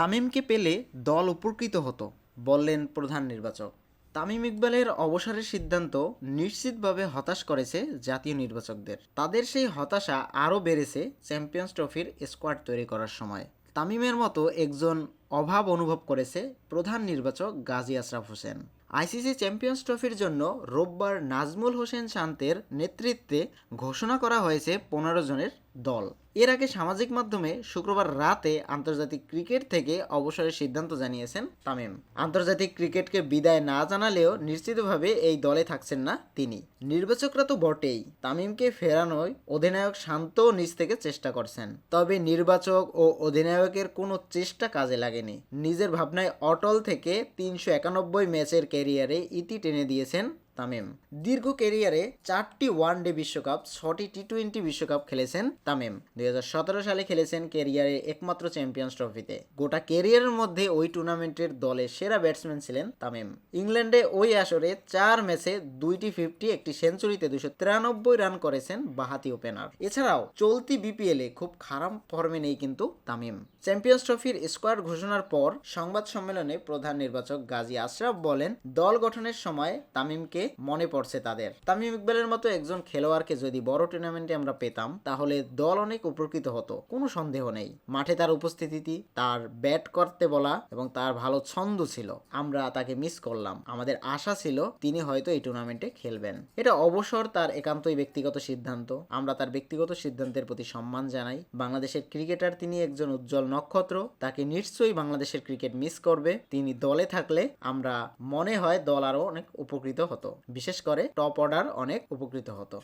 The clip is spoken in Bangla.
তামিমকে পেলে দল উপকৃত হতো, বললেন প্রধান নির্বাচক। তামিম ইকবালের অবসরের সিদ্ধান্ত নিশ্চিতভাবে হতাশ করেছে জাতীয় নির্বাচকদের। তাদের সেই হতাশা আরও বেড়েছে চ্যাম্পিয়ন্স ট্রফির স্কোয়াড তৈরি করার সময়। তামিমের মতো একজন অভাব অনুভব করেছে প্রধান নির্বাচক গাজী আশরাফ হোসেন। আইসিসি চ্যাম্পিয়ন্স ট্রফির জন্য রোববার নাজমুল হোসেন শান্তের নেতৃত্বে ঘোষণা করা হয়েছে পনেরো জনের দল। এর আগে সামাজিক মাধ্যমে শুক্রবার রাতে আন্তর্জাতিক ক্রিকেট থেকে অবসরের সিদ্ধান্ত জানিয়েছেন তামিম। আন্তর্জাতিক ক্রিকেটকে বিদায় না জানালেও নিশ্চিতভাবে এই দলে থাকছেন না তিনি। নির্বাচকরা তো বটেই, তামিমকে ফেরানোয় অধিনায়ক শান্ত নিজ থেকে চেষ্টা করছেন। তবে নির্বাচক ও অধিনায়কের কোনো চেষ্টা কাজে লাগেনি নিজের ভাবনায় অটল থেকে তিনশো একানব্বই ম্যাচের ক্যারিয়ারে ইতি টেনে দিয়েছেন তামিম। দীর্ঘ ক্যারিয়ারে চারটি ওয়ানডে বিশ্বকাপ, ছটি টি টোয়েন্টি বিশ্বকাপ খেলেছেন তামিম। দুই হাজার সতেরো সালে খেলেছেন ক্যারিয়ারে একমাত্র চ্যাম্পিয়ন্স ট্রফিতে। গোটা ক্যারিয়ারের মধ্যে ওই টুর্নামেন্টের দলের সেরা ব্যাটসম্যান ছিলেন তামিম। ইংল্যান্ডে ওই আসরে চার ম্যাচে দুইটি ফিফটি, একটি সেঞ্চুরিতে দুশো তিরানব্বই রান করেছেন বাহাতি ওপেনার। এছাড়াও চলতি বিপিএলে খুব খারাপ ফর্মে নেই কিন্তু তামিম। চ্যাম্পিয়ন্স ট্রফির স্কোয়াড ঘোষণার পর সংবাদ সম্মেলনে প্রধান নির্বাচক গাজী আশরাফ বলেন, দল গঠনের সময় তামিমকে মনে পড়ছে তাদের। তামিম ইকবালের মতো একজন খেলোয়াড়কে যদি বড় টুর্নামেন্টে আমরা পেতাম, তাহলে দল অনেক উপকৃত হতো। কোনো সন্দেহ নেই। মাঠে তার উপস্থিতি তার ব্যাট করতে বলা এবং তার ভালো ছন্দ ছিল। আমরা তাকে মিস করলাম। আমাদের আশা ছিল তিনি হয়তো এই টুর্নামেন্টে খেলবেন। এটা অবসর তার একান্তই ব্যক্তিগত সিদ্ধান্ত। আমরা তার ব্যক্তিগত সিদ্ধান্তের প্রতি সম্মান জানাই। বাংলাদেশের ক্রিকেটার তিনি একজন উজ্জ্বল নক্ষত্র। তাকে নিশ্চয়ই বাংলাদেশের ক্রিকেট মিস করবে। তিনি দলে থাকলে আমরা মনে হয় দল আরও অনেক উপকৃত হতো। বিশেষ করে টপ অর্ডার অনেক উপকৃত হতো।